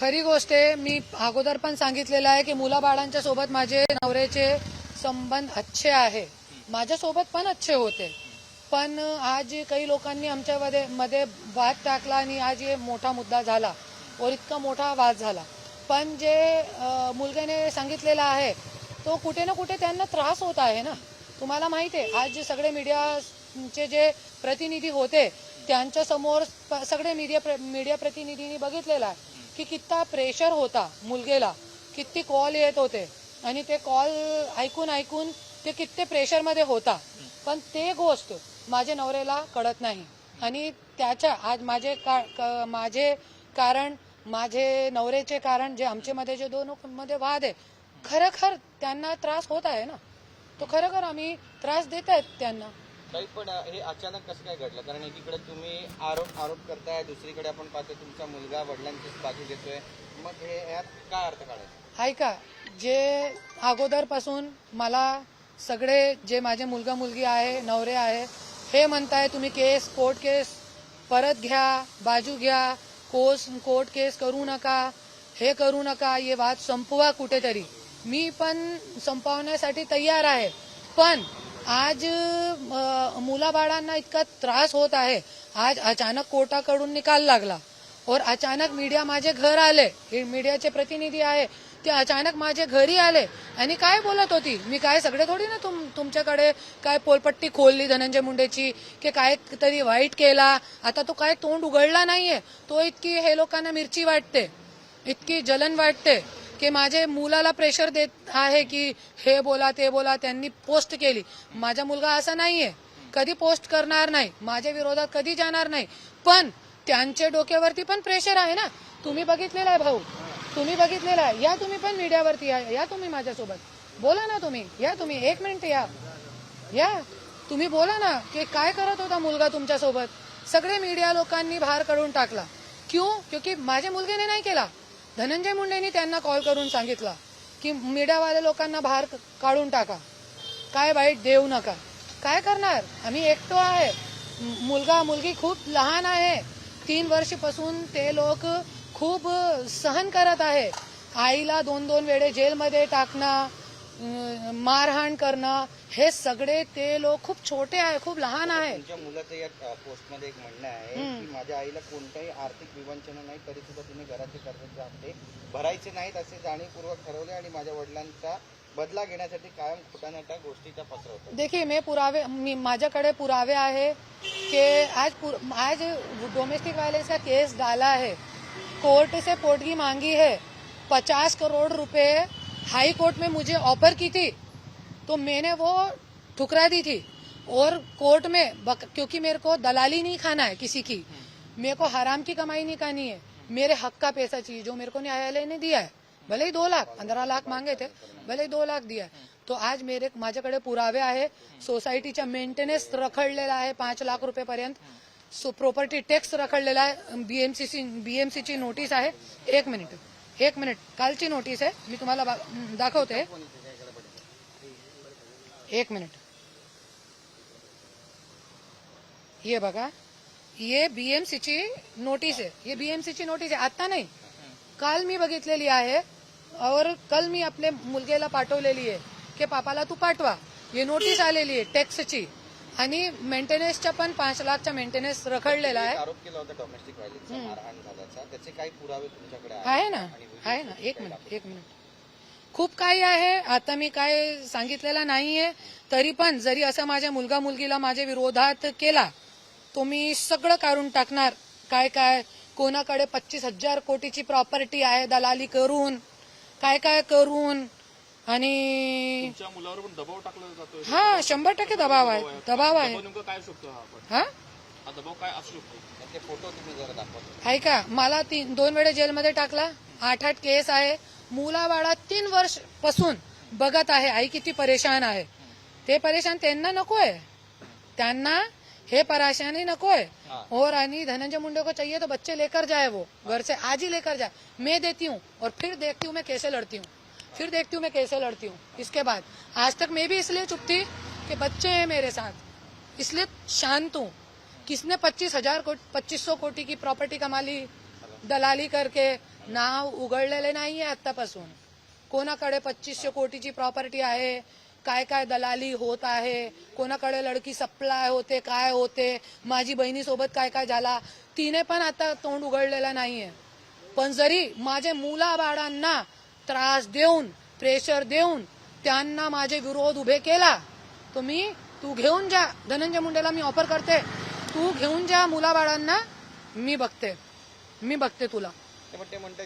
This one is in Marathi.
खरी गोष्ट आहे मी अगोदर पण सांगितलेलं आहे की मुलाबाळांच्या सोबत माझे नवऱ्याचे संबंध अच्छे आहे. माझ्यासोबत पण अच्छे होते. पण आज काही लोकांनी आमच्यामध्ये मध्ये वाद टाकला आणि आज हे मोठा मुद्दा झाला. और इतका मोठा वाद झाला. पण जे मुलग्याने सांगितलेलं आहे तो कुठे ना कुठे त्यांना त्रास होत आहे ना. तुम्हाला माहिती आहे आज जे सगळे मीडियाचे जे प्रतिनिधी होते त्यांच्यासमोर प- सगळे मीडिया प्र- मीडिया प्रतिनिधींनी बघितलेलं आहे. की कित्ता प्रेशर होता मुलगेला. किती कॉल येत होते. आणि ते कॉल ऐकून ऐकून ते किती प्रेशरमध्ये होता. पण ते गोष्ट माझ्या नवऱ्याला कळत नाही. आणि त्याच्या आज माझे का, क- माझे कारण माझे नवऱ्याचे कारण जे आमच्यामध्ये जे दोन मध्ये वाद आहे खरखर त्यांना त्रास होत आहे ना. तो खरोखर आम्ही त्रास देत आहेत त्यांना. काही पण हे अचानक कसं काय घडलं? कारण एकीकडे तुम्ही आरोप आरोप करताय दुसरीकडे आपण पाहतो तुमचा मुलगा वडिलांचीच बाजू घेतोय. मग हे यात काय अर्थ काढायचा? ऐका जे अगोदरपासून मला सगळे जे माझे मुलगा मुलगी आहे नवरे आहे हे म्हणताय तुम्ही केस कोर्ट केस परत घ्या बाजू घ्या कोस कोर्ट केस करू नका हे करू नका हे वाद संपवा कुठेतरी. मी पण संपवण्यासाठी तयार आहे. पण आज मुलाबाळांना इतका त्रास होत आहे. आज अचानक कोर्टाकडून निकाल लागला. और अचानक मीडिया माझे घर आले. हे मीडियाचे प्रतिनिधी आहे. ते अचानक माझे घरी आले. आणि काय बोलत होती? मी काय सगळे थोडी ना तुम तुमच्याकडे काय पोलपट्टी खोलली धनंजय मुंडेची? की काय तरी वाईट केला? आता तो काय तोंड उघडला नाहीये. तो इतकी हे लोकांना मिरची वाटते. इतकी जलन वाटते. की माझे मुलाला प्रेशर देत आहे की हे बोला ते बोला त्यांनी पोस्ट केली. माझा मुलगा असा नाहीये. कधी पोस्ट करणार नाही. माझ्या विरोधात कधी जाणार नाही. पण त्यांच्या डोक्यावरती पण प्रेशर आहे ना. तुम्ही बघितलेला आहे भाऊ. तुम्ही बघितलेला आहे. या तुम्ही पण मीडियावरती या. या तुम्ही माझ्यासोबत. बोला ना तुम्ही. या तुम्ही. एक मिनिट या. या. तुम्ही बोला ना की काय करत होता मुलगा तुमच्यासोबत? सगळे मीडिया लोकांनी बाहेर काढून टाकला. क्यों? क्योंकि माझ्या मुलगेने नाही केला. धनंजय मुंडेंनी त्यांना कॉल करून सांगितला की मीडियावाल्या लोकांना बाहेर काढून टाका. काय वाईट देऊ नका. काय करणार? आम्ही एकटो आहे. मुलगा मुलगी खूप लहान आहे. तीन वर्षपासून ते लोक खूप सहन करत आहे. आईला दोन दोन वेळे जेलमध्ये टाकणं मारहाण करणं हे सगळे ते लोक खूप छोटे आहे खूप लहान आहे. तुमच्या मुलाचं या पोस्टमध्ये एक म्हणणं आहे की माझ्या आईला कोणत्याही आर्थिक विवंचना नाही तरी सुद्धा तुम्ही घराचे कर्जाचे हप्ते भरायचे नाहीत असे जाणीवपूर्वक ठरवले आणि माझ्या वडिलांचा बदला घेण्यासाठी कायम खोटानाटा गोष्टीचा पसरवतो देखिए मैं पुरावे मी माझ्याकडे पुरावे आहे कि आज पुर- आज डोमेस्टिक वायलेंस का केस डाला है कोर्ट से पोटगी मांगी है. पचास करोड़ रुपए हाई कोर्ट में मुझे ऑफ़र की थी तो मैंने वो ठुकरा दी थी। और कोर्ट में बक, क्योंकि मेरे को दलाली नहीं खाना है किसी की मेरे को हराम की कमाई नहीं खानी है। मेरे हक का पैसा चाहिए जो मेरे को न्यायालय ने दिया है। भले ही दो लाख पंधरा लाख मागे थे भले ही दो लाख दिया है। तो आज मेरे माझ्याकडे पुरावे है आहे सोसायटीचा मेंटेनन्स रखडलेला आहे पाच लाख रुपयेपर्यंत सो प्रॉपर्टी टॅक्स रखडलेला आहे बीएमसीसी बीएमसीची नोटीस आहे. एक मिनिट. एक मिनिट कालची नोटीस आहे मी तुम्हाला दाखवते. एक मिनिट. ये बघा ये बीएमसीची नोटीस आहे. ये बीएमसीची नोटीस आहे. आता नाही. काल मी बघितलेली आहे और कल मी आपल्या मुलगेला पाठवलेली आहे की पापाला तू पाठवा. ही नोटीस आलेली आहे टॅक्सची आणि मेंटेनन्सच्या पण पाच लाखचा मेंटेनन्स रखडलेला आहे. आरोप केला होता डोमेस्टिक व्हायलन्सचा मारहाण झाल्याचा. त्याचे काही पुरावे तुमच्याकडे आहे ना आहे ना. एक मिनिट एक मिनिट. खूप काही आहे. आता मी काय सांगितलेलं नाहीये. तरी पण जरी असं माझ्या मुलगा मुलगीला माझ्या विरोधात केला तो मी सगळं काढून टाकणार. काय काय? कोणाकडे पच्चीस हजार कोटीची प्रॉपर्टी आहे दलाली करून? काय काय करून? आणि तुमच्या मुलावर पण दबाव टाकला जातोय. हा शंभर टक्के दबाव आहे. दबाव आहे. दबाव नेमकं काय असू शकतो हा आपण? हा? हा दबाव काय असू शकतो? ते फोटो तुम्ही जरा दाखवा. आहे का? मला तीन दोन वेळे जेलमध्ये टाकला. आठ आठ केस आहे. मुलाबाळा तीन वर्षपासून बघत आहे. आई किती परेशान आहे. ते परेशान त्यांना नकोय. त्यांना हे परेशानी नकोय. और आणि धनंजय मुंडे को चाहिए तो बच्चे लेकर जाए वो. घर से आज ही लेकर जाए मैं देती हूँ और फिर देखती हूँ मैं कैसे लड़ती हूँ. फिर देखती हूँ मैं कैसे लड़ती हूँ। इसके बाद, आज तक मैं भी इसलिए चुप थी कि बच्चे हैं मेरे साथ। इसलिए शांत हूँ। किसने पच्चीस हज़ार पच्चीस सौ कोटी की प्रॉपर्टी कमा ली, दलाली करके नाव उघडलेले नाहीये आतापासून कोणाकडे पच्चीसशे कोटीची प्रॉपर्टी आहे, काय काय दलाली होत आहे कोणाकडे लडकी सप्लाय होते, काय होते, माझी बहिणीसोबत काय काय झाला, तिने पण आता तोंड उघडलेलं नाहीये. पण जरी माझे मुलाबाळांना त्रास देऊन प्रेशर देऊन त्यांना माझे विरोध उभे केला. तर मी तू घेऊन जा. धनंजय मुंडेला मी ऑफर करते. तू घेऊन जा मुलाबाळांना. मी बघते. मी बघते तुला. ते म्हणते